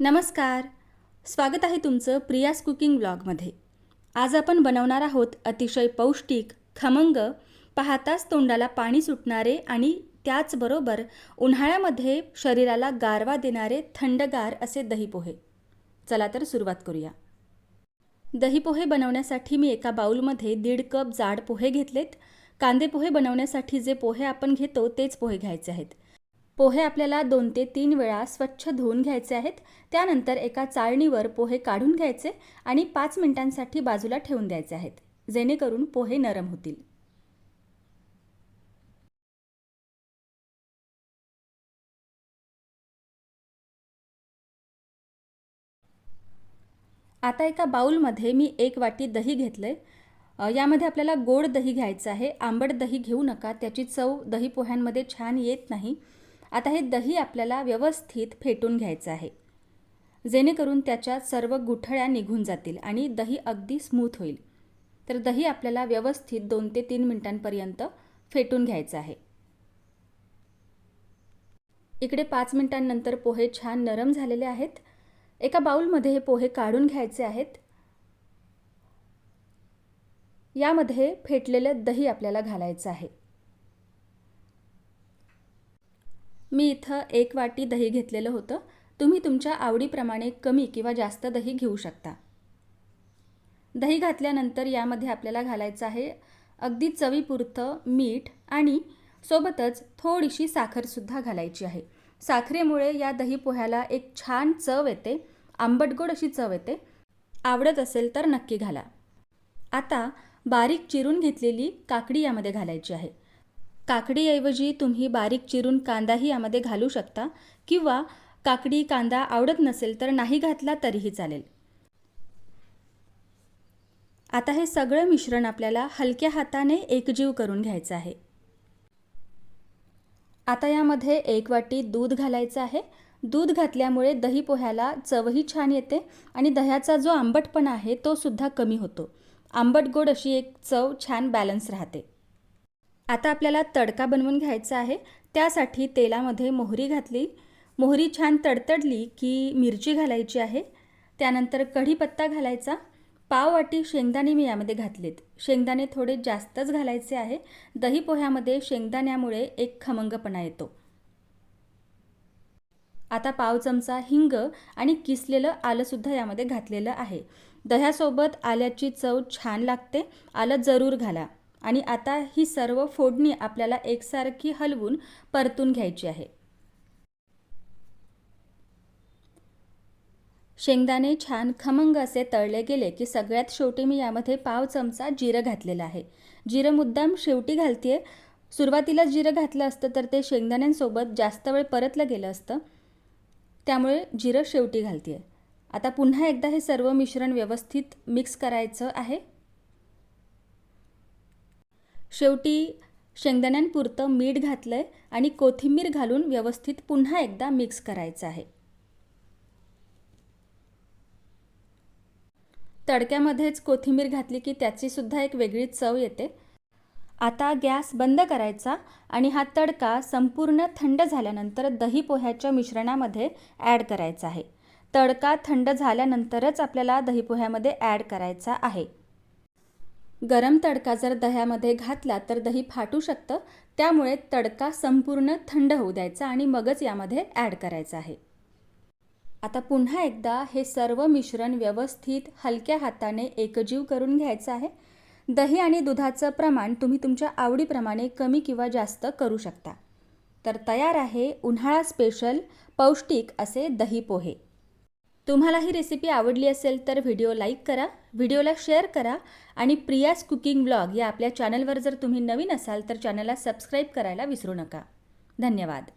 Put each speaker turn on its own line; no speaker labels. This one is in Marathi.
नमस्कार. स्वागत आहे तुमचं प्रियास कुकिंग ब्लॉगमध्ये. आज आपण बनवणार आहोत अतिशय पौष्टिक खमंग पाहताच तोंडाला पाणी सुटणारे आणि त्याचबरोबर उन्हाळ्यामध्ये शरीराला गारवा देणारे थंडगार असे दही पोहे चला तर सुरुवात करूया. दही पोहे बनवण्यासाठी मी एका बाउलमध्ये दीड कप जाड पोहे घेतलेत. कांदे पोहे बनवण्यासाठी जे पोहे आपण घेतो तेच पोहे घ्यायचे आहेत. पोहे आपल्याला दोन ते तीन वेळा स्वच्छ धुवून घ्यायचे आहेत. त्यानंतर एका चाळणीवर पोहे काढून घ्यायचे आणि पाच मिनिटांसाठी बाजूला ठेवून द्यायचे आहेत. जेणेकरून पोहे नरम होतील. आता एका बाऊलमध्ये मी एक वाटी दही घेतलं आहे यामध्ये आपल्याला गोड दही घ्यायचं आहे. आंबट दही घेऊ नका. त्याची चव दही पोह्यांमध्ये छान येत नाही. आता हे दही आपल्याला व्यवस्थित फेटून घ्यायचं आहे. जेणेकरून त्याच्या सर्व गुठळ्या निघून जातील आणि दही अगदी स्मूथ होईल. तर दही आपल्याला व्यवस्थित दोन ते तीन मिनिटांपर्यंत फेटून घ्यायचं आहे. इकडे पाच मिनिटांनंतर पोहे छान नरम झालेले आहेत. एका बाउलमध्ये हे पोहे काढून घ्यायचे आहेत. यामध्ये फेटलेलं दही आपल्याला घालायचं आहे. मी इथं एक वाटी दही घेतलेलं होतं. तुम्ही तुमच्या आवडीप्रमाणे कमी किंवा जास्त दही घेऊ शकता. दही घातल्यानंतर यामध्ये आपल्याला घालायचं आहे अगदी चवीपुरतं मीठ आणि सोबतच थोडीशी साखरसुद्धा घालायची आहे. साखरेमुळे या दही पोह्याला एक छान चव येते. आंबटगोड अशी चव येते. आवडत असेल तर नक्की घाला. आता बारीक चिरून घेतलेली काकडी यामध्ये घालायची आहे. काकडीऐवजी तुम्ही बारीक चिरून कांदाही यामध्ये घालू शकता किंवा काकडी कांदा आवडत नसेल तर नाही घातला तरीही चालेल. आता हे सगळं मिश्रण आपल्याला हलक्या हाताने एकजीव करून घ्यायचं आहे. आता यामध्ये एक वाटी दूध घालायचं आहे. दूध घातल्यामुळे दही पोह्याला चवही छान येते आणि दह्याचा जो आंबटपणा आहे तो सुद्धा कमी होतो. आंबट गोड अशी एक चव छान बॅलन्स राहते. आता आपल्याला तडका बनवून घ्यायचा आहे. त्यासाठी तेलामध्ये मोहरी घातली. मोहरी छान तडतडली की मिरची घालायची आहे. त्यानंतर कढीपत्ता घालायचा. पाव वाटी शेंगदाणे मी यामध्ये घातलेत. शेंगदाणे थोडे जास्तच घालायचे आहे. दही पोह्यामध्ये शेंगदाण्यामुळे एक खमंगपणा येतो. आता पाव चमचा हिंग आणि किसलेलं आलंसुद्धा यामध्ये घातलेलं आहे. दह्यासोबत आल्याची चव छान लागते. आलं जरूर घाला. आणि आता ही सर्व फोडणी आपल्याला एकसारखी हलवून परतून घ्यायची आहे. शेंगदाणे छान खमंग असे तळले गेले की सगळ्यात शेवटी मी यामध्ये पाव चमचा जिरं घातलेलं आहे. जिरं मुद्दाम शेवटी घालते सुरुवातीला जिरं घातलं असतं तर ते शेंगदाण्यांसोबत जास्त वेळ परतलं गेलं असतं. त्यामुळे जिरं शेवटी घालते आता पुन्हा एकदा हे सर्व मिश्रण व्यवस्थित मिक्स करायचं आहे. शेवटी शेंगदाण्यांपुरतं मीठ घातलं आहे आणि कोथिंबीर घालून व्यवस्थित पुन्हा एकदा मिक्स करायचं आहे. तडक्यामध्येच कोथिंबीर घातली की त्याचीसुद्धा एक वेगळी चव येते. आता गॅस बंद करायचा आणि हा तडका संपूर्ण थंड झाल्यानंतर दही पोह्याच्या मिश्रणामध्ये ॲड करायचा आहे. तडका थंड झाल्यानंतरच आपल्याला दही पोह्यामध्ये ॲड करायचा आहे. गरम तडका जर दह्यामध्ये घातला तर दही फाटू शकतं. त्यामुळे तडका संपूर्ण थंड होऊ द्यायचा आणि मगच यामध्ये ॲड करायचं आहे. आता पुन्हा एकदा हे सर्व मिश्रण व्यवस्थित हलक्या हाताने एकजीव करून घ्यायचं आहे. दही आणि दुधाचं प्रमाण तुम्ही तुमच्या आवडीप्रमाणे कमी किंवा जास्त करू शकता. तर तयार आहे उन्हाळा स्पेशल पौष्टिक असे दही पोहे. तुम्हाला ही रेसिपी आवडली असेल तर व्हिडिओ लाईक करा व्हिडिओला शेअर करा आणि प्रियास कुकिंग ब्लॉग या आपल्या चॅनलवर जर तुम्ही नवीन असाल तर चॅनलला सबस्क्राईब करायला विसरू नका. धन्यवाद.